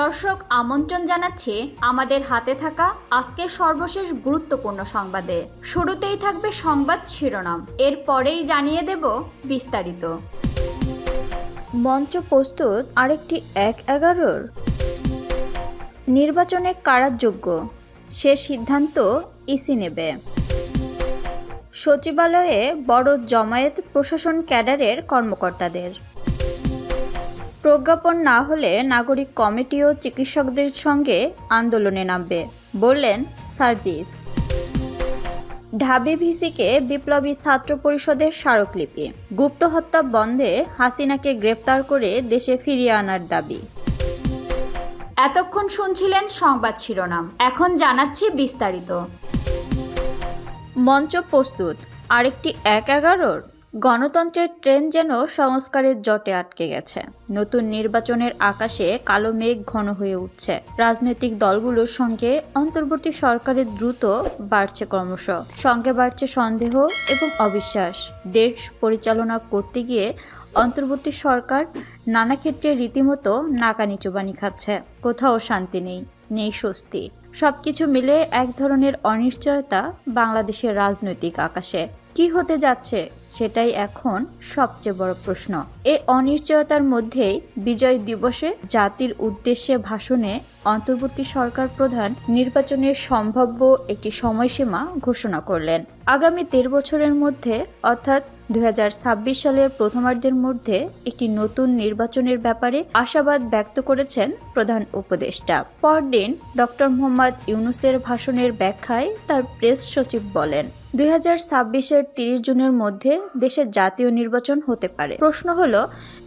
দর্শক আমন্ত্রণ জানাচ্ছে আমাদের হাতে থাকা আজকের সর্বশেষ গুরুত্বপূর্ণ সংবাদে। শুরুতেই থাকবে সংবাদ শিরোনাম। এরপরেই জানিয়ে দেব বিস্তারিত। মঞ্চ প্রস্তুত আরেকটি এক এগারোর। নির্বাচনে কারাযোগ্য সে সিদ্ধান্ত ইসি নেবে। সচিবালয়ে বড় জমায়েত প্রশাসন ক্যাডারের কর্মকর্তাদের। প্রজ্ঞাপন না হলে নাগরিক কমিটি ও চিকিৎসকদের সঙ্গে আন্দোলনে নামবে, বললেন সার্জিস। ঢাবি ভিসিকে বিপ্লবী ছাত্র পরিষদের স্মারকলিপি। গুপ্ত হত্যা বন্ধে হাসিনাকে গ্রেপ্তার করে দেশে ফিরিয়ে আনার দাবি। এতক্ষণ শুনছিলেন সংবাদ শিরোনাম। এখন জানাচ্ছি বিস্তারিত। মঞ্চ প্রস্তুত। আরেকটি এক এগারোর গণতন্ত্রের ট্রেন যেন সংস্কারের জটে আটকে গেছে। নতুন নির্বাচনের আকাশে কালো মেঘ ঘন হয়ে উঠছে। রাজনৈতিক দলগুলোর সঙ্গে অন্তর্বর্তী সরকারের দ্রুত বাড়ছে ক্রমশ। সঙ্গে বাড়ছে সন্দেহ এবং অবিশ্বাস। দেশ পরিচালনা করতে গিয়ে অন্তর্বর্তী সরকার নানা ক্ষেত্রে রীতিমতো নাকানি চোবানি খাচ্ছে। কোথাও শান্তি নেই নেই স্বস্তি। সবকিছু মিলে এক ধরনের অনিশ্চয়তা বাংলাদেশের রাজনৈতিক আকাশে। কি হতে যাচ্ছে সেটাই এখন সবচেয়ে বড় প্রশ্ন। এই অনিশ্চয়তার মধ্যেই বিজয় দিবসে জাতির উদ্দেশ্যে ভাষণে অন্তর্বর্তী সরকার প্রধান নির্বাচনের সম্ভাব্য একটি সময়সীমা ঘোষণা করলেন। আগামী দেড় বছরের মধ্যে অর্থাৎ দু হাজার ছাব্বিশ সালের প্রথমার্ধের মধ্যে একটি নতুন নির্বাচনের ব্যাপারে আশাবাদ ব্যক্ত করেছেন প্রধান উপদেষ্টা। পরদিন ডক্টর মোহাম্মদ ইউনুসের ভাষণের ব্যাখ্যায় তার প্রেস সচিব বলেন, দুই হাজার ছাব্বিশের তিরিশ জুনের মধ্যে দেশে জাতীয় নির্বাচন হতে পারে। প্রশ্ন হলো,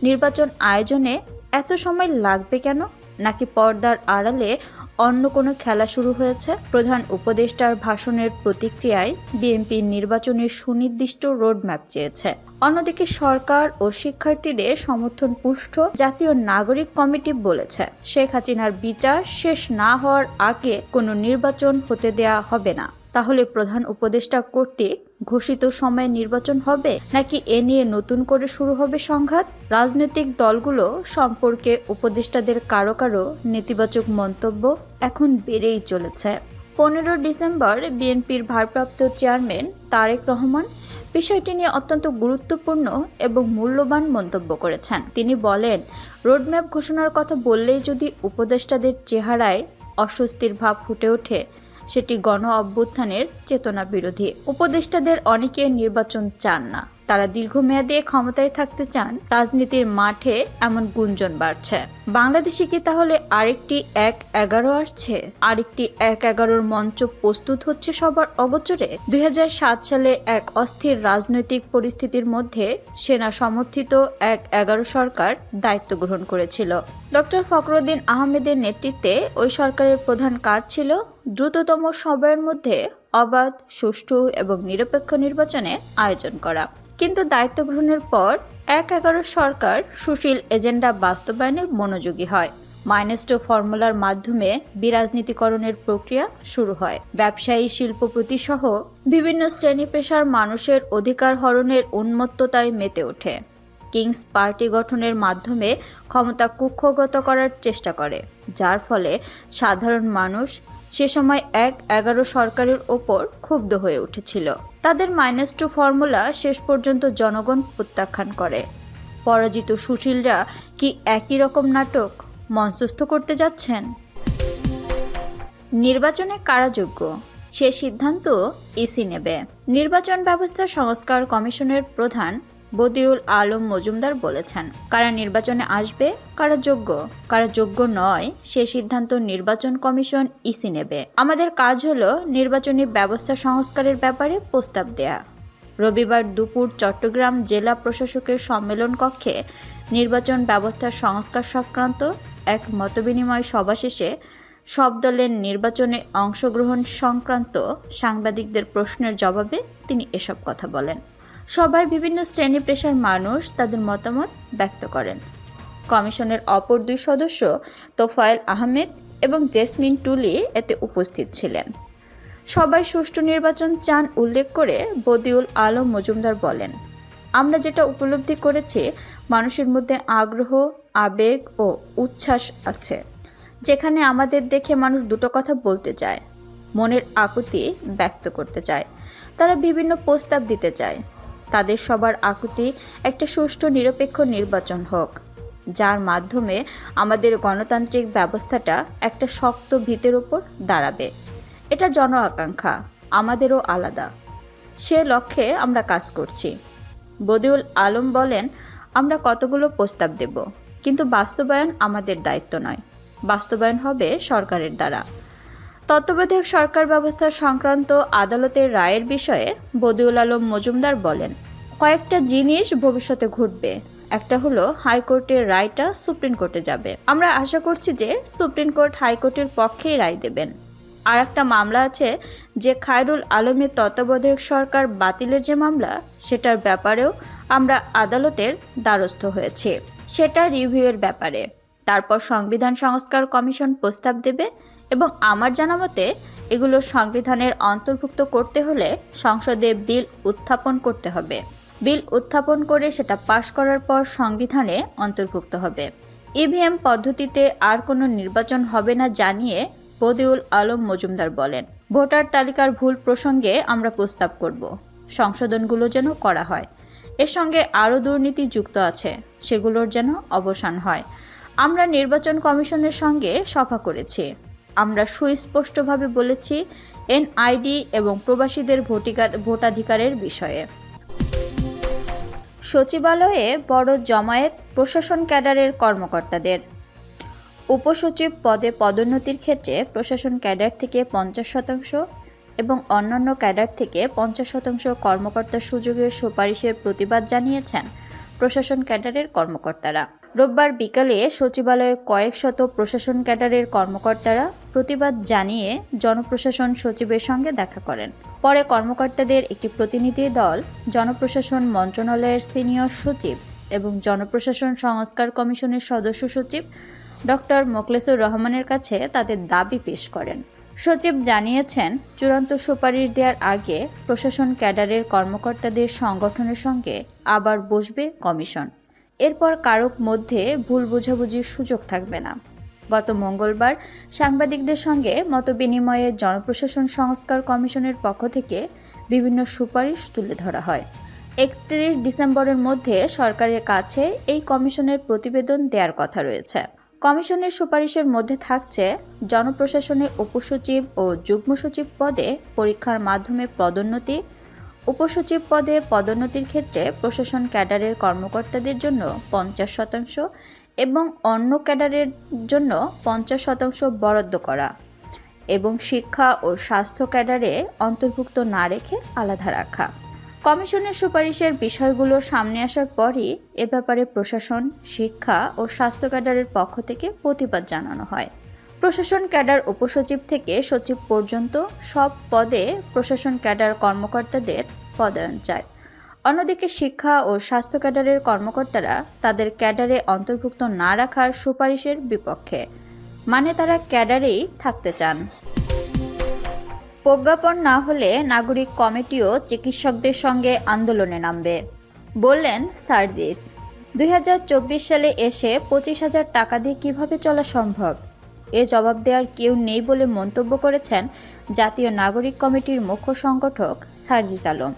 নির্বাচন আয়োজনে এত সময় লাগবে কেন? নাকি পর্দার আড়ালে অন্য কোনো খেলা শুরু হয়েছে? প্রধান উপদেষ্টার ভাষণের প্রতিক্রিয়ায় বিএনপির নির্বাচনের সুনির্দিষ্ট রোডম্যাপ চেয়েছে। অন্যদিকে সরকার ও শিক্ষার্থীদের সমর্থন পুষ্ট জাতীয় নাগরিক কমিটি বলেছে, শেখ হাসিনার বিচার শেষ না হওয়ার আগে কোনো নির্বাচন হতে দেয়া হবে না। তাহলে প্রধান উপদেষ্টা কর্তৃক ঘোষিত সময়ে নির্বাচন হবে? নাকি এ নিয়ে নতুন করে শুরু হবে সংঘাত? রাজনৈতিক দলগুলো সম্পর্কে উপদেষ্টাদের কারও কারও নেতিবাচক মন্তব্য এখন বেড়েই চলেছে। পনেরো ডিসেম্বর বিএনপির ভারপ্রাপ্ত চেয়ারম্যান তারেক রহমান বিষয়টি নিয়ে অত্যন্ত গুরুত্বপূর্ণ এবং মূল্যবান মন্তব্য করেছেন। তিনি বলেন, রোডম্যাপ ঘোষণার কথা বললেই যদি উপদেষ্টাদের চেহারায় অস্বস্তির ভাব ফুটে ওঠে সেটি গণ অভ্যুত্থানের চেতনা বিরোধী উপদেষ্টাদের অনেকে নির্বাচন চান না। তারা দীর্ঘমেয়াদে ক্ষমতায় থাকতে চান, রাজনীতির মাঠে এমন গুঞ্জন বাড়ছে। বাংলাদেশে কি তাহলে আরেকটি এক এগারো আসছে? আরেকটি এক এগারোর মঞ্চ প্রস্তুত হচ্ছে সবার অগোচরে? দু হাজার সাত সালে এক অস্থির রাজনৈতিক পরিস্থিতির মধ্যে সেনা সমর্থিত এক এগারো সরকার দায়িত্ব গ্রহণ করেছিল। ডক্টর ফখরুদ্দিন আহমেদের নেতৃত্বে ওই সরকারের প্রধান কাজ ছিল দ্রুততম সময়ের মধ্যে অবাধ, সুষ্ঠু এবং নিরপেক্ষ নির্বাচনের আয়োজন করা। কিন্তু দায়িত্ব গ্রহণের পর এক এগারো সরকার সুশীল এজেন্ডা বাস্তবায়নে মনোযোগী হয়। মাইনেস্টো ফর্মুলার মাধ্যমে বিরাজনীতিকরণের প্রক্রিয়া শুরু হয়। ব্যবসায়ী, শিল্পপতি সহ বিভিন্ন শ্রেণি পেশার মানুষের অধিকার হরণের উন্মত্ততায় মেতে ওঠে। কিংস পার্টি গঠনের মাধ্যমে ক্ষমতা কুক্ষগত করার চেষ্টা করে, যার ফলে সাধারণ মানুষ সে সময় এক এগারো সরকারের ওপর ক্ষুব্ধ হয়ে উঠেছিল। তাদের মাইনাস টু ফর্মুলা শেষ পর্যন্ত জনগণ প্রত্যাখ্যান করে। পরাজিত সুশীলরা কি একই রকম নাটক মঞ্চস্থ করতে যাচ্ছেন? নির্বাচনে কারাযোগ্য সে সিদ্ধান্ত ইসি নেবে। নির্বাচন ব্যবস্থা সংস্কার কমিশনের প্রধান বদিউল আলম মজুমদার বলেছেন, কারা নির্বাচনে আসবে, কারা যোগ্য কারা যোগ্য নয়, সে সিদ্ধান্ত নির্বাচন কমিশন ইসি নেবে। আমাদের কাজ হলো নির্বাচনী ব্যবস্থা সংস্কারের ব্যাপারে প্রস্তাব দেয়া। রবিবার দুপুর চট্টগ্রাম জেলা প্রশাসকের সম্মেলন কক্ষে নির্বাচন ব্যবস্থা সংস্কার সংক্রান্ত এক মতবিনিময় সভা শেষে সব দলের নির্বাচনে অংশগ্রহণ সংক্রান্ত সাংবাদিকদের প্রশ্নের জবাবে তিনি এসব কথা বলেন। সবাই বিভিন্ন শ্রেণি পেশার মানুষ তাদের মতামত ব্যক্ত করেন। কমিশনের অপর দুই সদস্য তোফায়েল আহমেদ এবং জেসমিন টুলি এতে উপস্থিত ছিলেন। সবাই সুষ্ঠু নির্বাচন চান উল্লেখ করে বদিউল আলম মজুমদার বলেন, আমরা যেটা উপলব্ধি করেছি, মানুষের মধ্যে আগ্রহ, আবেগ ও উচ্ছ্বাস আছে, যেখানে আমাদের দেখে মানুষ দুটো কথা বলতে চায়, মনের আকুতি ব্যক্ত করতে চায়, তারা বিভিন্ন প্রস্তাব দিতে চায় তাদের সবার আকুতি একটা সুষ্ঠু, নিরপেক্ষ নির্বাচন হোক। যার মাধ্যমে আমাদের গণতান্ত্রিক ব্যবস্থাটা একটা শক্ত ভিতের উপর দাঁড়াবে। এটা জন আকাঙ্ক্ষা, আমাদেরও আলাদা। সে লক্ষ্যে আমরা কাজ করছি। বদিউল আলম বলেন, আমরা কতগুলো প্রস্তাব দেব, কিন্তু বাস্তবায়ন আমাদের দায়িত্ব নয়। বাস্তবায়ন হবে সরকারের দ্বারা। তত্ত্বাবধায়ক সরকার ব্যবস্থা সংক্রান্ত আদালতের রায়ের বিষয়ে বদিউল আলম মজুমদার বলেন, কয়েকটা জিনিস ভবিষ্যতে ঘটবে। একটা হলো, হাইকোর্টের রায়টা সুপ্রিম কোর্টে যাবে। আমরা আশা করছি যে সুপ্রিম কোর্ট হাইকোর্টের পক্ষেই রায় দেবেন। আর একটা মামলা আছে যে খায়রুল আলমের তত্ত্বাবধায়ক সরকার বাতিলের যে মামলা, সেটার ব্যাপারেও আমরা আদালতের দ্বারস্থ হয়েছি। সেটা রিভিউয়ের ব্যাপারে। তারপর সংবিধান সংস্কার কমিশন প্রস্তাব দেবে। এবং আমার জানা মতে, এগুলো সংবিধানের অন্তর্ভুক্ত করতে হলে সংসদে বিল উত্থাপন করতে হবে। বিল উত্থাপন করে সেটা পাশ করার পর সংবিধানে অন্তর্ভুক্ত হবে। ইভিএম পদ্ধতিতে আর কোনো নির্বাচন হবে না জানিয়ে বদিউল আলম মজুমদার বলেন, ভোটার তালিকার ভুল প্রসঙ্গে আমরা প্রস্তাব করব। সংশোধনগুলো যেন করা হয়। এর সঙ্গে আরও দুর্নীতি যুক্ত আছে। সেগুলোর যেন অবসান হয়। আমরা নির্বাচন কমিশনের সঙ্গে সভা করেছি। আমরা সুস্পষ্টভাবে বলেছি এনআইডি এবং প্রবাসীদের ভোটিকার ভোটাধিকারের বিষয়ে। সচিবালয়ে বড় জমায়েত প্রশাসন ক্যাডারের কর্মকর্তাদের। উপসচিব পদে পদোন্নতির ক্ষেত্রে প্রশাসন ক্যাডার থেকে পঞ্চাশ শতাংশ এবং অন্যান্য ক্যাডার থেকে পঞ্চাশ শতাংশ কর্মকর্তার সুযোগের সুপারিশের প্রতিবাদ জানিয়েছেন প্রশাসন ক্যাডারের কর্মকর্তারা। রোববার বিকালে সচিবালয়ে কয়েক শত প্রশাসন ক্যাডারের কর্মকর্তারা প্রতিবাদ জানিয়ে জনপ্রশাসন সচিবের সঙ্গে দেখা করেন। পরে কর্মকর্তাদের একটি প্রতিনিধি দল, জনপ্রশাসন মন্ত্রণালয়ের সিনিয়র সচিব এবং জনপ্রশাসন সংস্কার কমিশনের সদস্য সচিব ডক্টর মোকলেসুর রহমানের কাছে তাদের দাবি পেশ করেন। সচিব জানিয়েছেন, চূড়ান্ত সুপারিশ দেওয়ার আগে প্রশাসন ক্যাডারের কর্মকর্তাদের সংগঠনের সঙ্গে আবার বসবে কমিশন। এরপর কারোর মধ্যে ভুল বোঝাবুঝির সুযোগ থাকবে না। গত মঙ্গলবার সাংবাদিকদের সঙ্গে মতবিনিময়ে জনপ্রশাসন সংস্কার কমিশনের পক্ষ থেকে বিভিন্ন সুপারিশ তুলে ধরা হয়। একত্রিশ ডিসেম্বরের মধ্যে সরকারের কাছে এই কমিশনের প্রতিবেদন দেওয়ার কথা রয়েছে। কমিশনের সুপারিশের মধ্যে থাকছে জনপ্রশাসনে উপসচিব ও যুগ্ম সচিব পদে পরীক্ষার মাধ্যমে পদোন্নতি। উপসচিব পদে পদোন্নতির ক্ষেত্রে প্রশাসন ক্যাডারের কর্মকর্তাদের জন্য পঞ্চাশ শতাংশ এবং অন্য ক্যাডারের জন্য পঞ্চাশ শতাংশ বরাদ্দ করা এবং শিক্ষা ও স্বাস্থ্য ক্যাডারে অন্তর্ভুক্ত না রেখে আলাদা রাখা। কমিশনের সুপারিশের বিষয়গুলো সামনে আসার পরই এ ব্যাপারে প্রশাসন, শিক্ষা ও স্বাস্থ্য ক্যাডারের পক্ষ থেকে প্রতিবাদ জানানো হয়। প্রশাসন ক্যাডার উপসচিব থেকে সচিব পর্যন্ত সব পদে প্রশাসন ক্যাডার কর্মকর্তাদের পদায়ন চায়। অন্যদিকে শিক্ষা ও স্বাস্থ্য ক্যাডারের কর্মকর্তারা তাদের ক্যাডারে অন্তর্ভুক্ত না রাখার সুপারিশের বিপক্ষে। মানে তারা ক্যাডারেই থাকতে চান। প্রজ্ঞাপন না হলে নাগরিক কমিটিও চিকিৎসকদের সঙ্গে আন্দোলনে নামবে, বললেন সার্জিস। দুই হাজার চব্বিশ সালে এসে পঁচিশ হাজার টাকা দিয়ে কীভাবে চলা সম্ভব? এ জবাব দেওয়ার কেউ নেই বলে মন্তব্য করেছেন জাতীয় নাগরিক কমিটির মুখ্য সংগঠক সার্জিস আলম।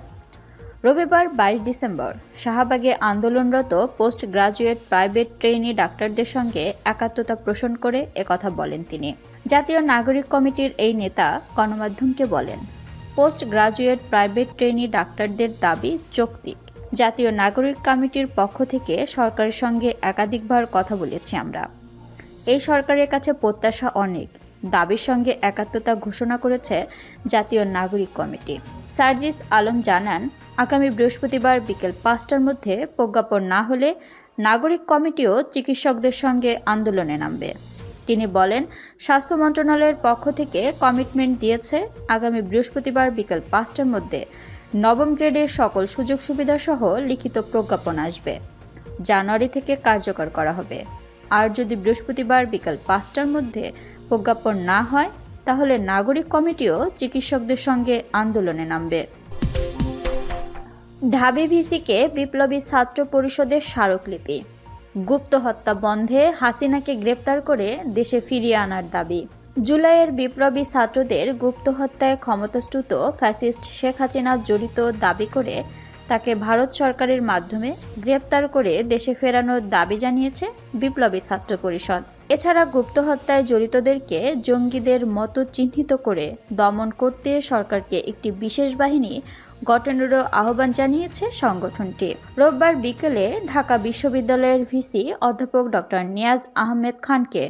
রবিবার বাইশ ডিসেম্বর, শাহবাগে আন্দোলনরত পোস্ট গ্রাজুয়েট প্রাইভেট ট্রেনি ডাক্তারদের সঙ্গে একাত্মতা পোষণ করে একথা বলেন তিনি। জাতীয় নাগরিক কমিটির এই নেতা গণমাধ্যমকে বলেন পোস্ট গ্রাজুয়েট প্রাইভেট ট্রেনি ডাক্তারদের দাবি যৌক্তিক। জাতীয় নাগরিক কমিটির পক্ষ থেকে সরকারের সঙ্গে একাধিকবার কথা বলেছি আমরা। এই সরকারের কাছে প্রত্যাশা অনেক। দাবির সঙ্গে একাত্মতা ঘোষণা করেছে জাতীয় নাগরিক কমিটি। সার্জিস আলম জানান, আগামী বৃহস্পতিবার বিকেল পাঁচটার মধ্যে প্রজ্ঞাপন না হলে নাগরিক কমিটিও চিকিৎসকদের সঙ্গে আন্দোলনে নামবে। তিনি বলেন, স্বাস্থ্য মন্ত্রণালয়ের পক্ষ থেকে কমিটমেন্ট দিয়েছে আগামী বৃহস্পতিবার বিকেল পাঁচটার মধ্যে। নবম গ্রেডের সকল সুযোগ সুবিধা সহ লিখিত প্রজ্ঞাপন আসবে। জানুয়ারি থেকে কার্যকর করা হবে। আর যদি বৃহস্পতিবার বিকাল পাঁচটার মধ্যে প্রজ্ঞাপন না হয়, তাহলে নাগরিক কমিটিও চিকিৎসকদের সঙ্গে আন্দোলনে নামবে। ঢাবি ভিসিকে বিপ্লবী ছাত্র পরিষদের স্মারকলিপি। গুপ্ত হত্যা বন্ধে হাসিনাকে গ্রেপ্তার করে দেশে ফিরিয়ে আনার দাবি। জুলাইয়ের বিপ্লবী ছাত্রদের গুপ্ত হত্যায় ক্ষমতাচ্যুত ফ্যাসিস্ট শেখ হাসিনা জড়িত দাবি করে তাকে ভারত সরকারের মাধ্যমে গ্রেপ্তার করে দেশে ফেরানোর দাবি জানিয়েছে বিপ্লবী ছাত্র পরিষদ। এছাড়া গুপ্ত হত্যায় জড়িতদেরকে জঙ্গিদের মতো চিহ্নিত করে দমন করতে সরকারকে একটি বিশেষ বাহিনী গঠনেরও আহ্বান জানিয়েছে সংগঠনটি। রোববার বিকেলে ঢাকা বিশ্ববিদ্যালয়ের ভিসি অধ্যাপক ডক্টর নিয়াজ আহমেদ খানকে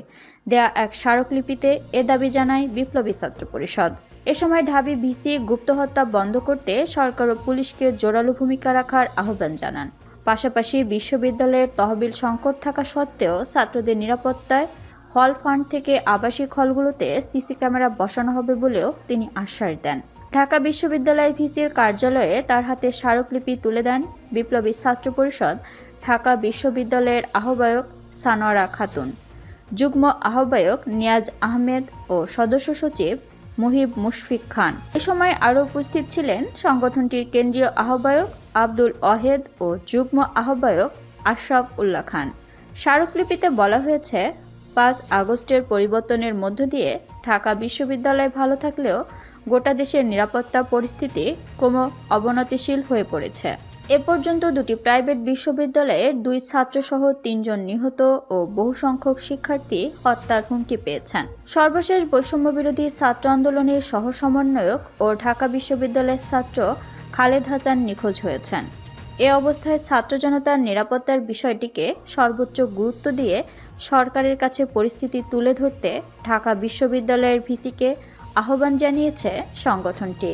দেয়া এক স্মারকলিপিতে এ দাবি জানায় বিপ্লবী ছাত্র পরিষদ। এ সময় ঢাবি ভিসি গুপ্ত হত্যা বন্ধ করতে সরকার ও পুলিশকে জোরালো ভূমিকা রাখার আহ্বান জানান। পাশাপাশি বিশ্ববিদ্যালয়ের তহবিল সংকট থাকা সত্ত্বেও ছাত্রদের নিরাপত্তায় হল ফান্ড থেকে আবাসিক হলগুলোতে সিসি ক্যামেরা বসানো হবে বলেও তিনি আশ্বাস দেন। ঢাকা বিশ্ববিদ্যালয় ভিসির কার্যালয়ে তার হাতে স্মারকলিপি তুলে দেন বিপ্লবী ছাত্র পরিষদ ঢাকা বিশ্ববিদ্যালয়ের আহ্বায়ক সানোয়ারা খাতুন। যুগ্ম আহ্বায়ক নিয়াজ আহমেদ ও সদস্য সচিব মুহিব মুশফিক খান। এ সময় আরও উপস্থিত ছিলেন সংগঠনটির কেন্দ্রীয় আহ্বায়ক আব্দুল অহেদ ও যুগ্ম আহ্বায়ক আশরাফ উল্লাহ খান। স্মারকলিপিতে বলা হয়েছে, পাঁচ আগস্টের পরিবর্তনের মধ্য দিয়ে ঢাকা বিশ্ববিদ্যালয় ভালো থাকলেও গোটা দেশের নিরাপত্তা পরিস্থিতি ক্রম অবনতিশীল হয়ে পড়েছে। এ পর্যন্ত দুটি প্রাইভেট বিশ্ববিদ্যালয়ের দুই ছাত্রসহ তিনজন নিহত ও বহু সংখ্যক শিক্ষার্থী হত্যার হুমকি পেয়েছেন। সর্বশেষ বৈষম্য বিরোধী ছাত্র আন্দোলনের সহ সমন্বয়ক ও ঢাকা বিশ্ববিদ্যালয়ের ছাত্র খালেদ হাসান নিখোঁজ হয়েছেন। এ অবস্থায় ছাত্র জনতার নিরাপত্তার বিষয়টিকে সর্বোচ্চ গুরুত্ব দিয়ে সরকারের কাছে পরিস্থিতি তুলে ধরতে ঢাকা বিশ্ববিদ্যালয়ের ভিসিকে আহ্বান জানিয়েছে সংগঠনটি।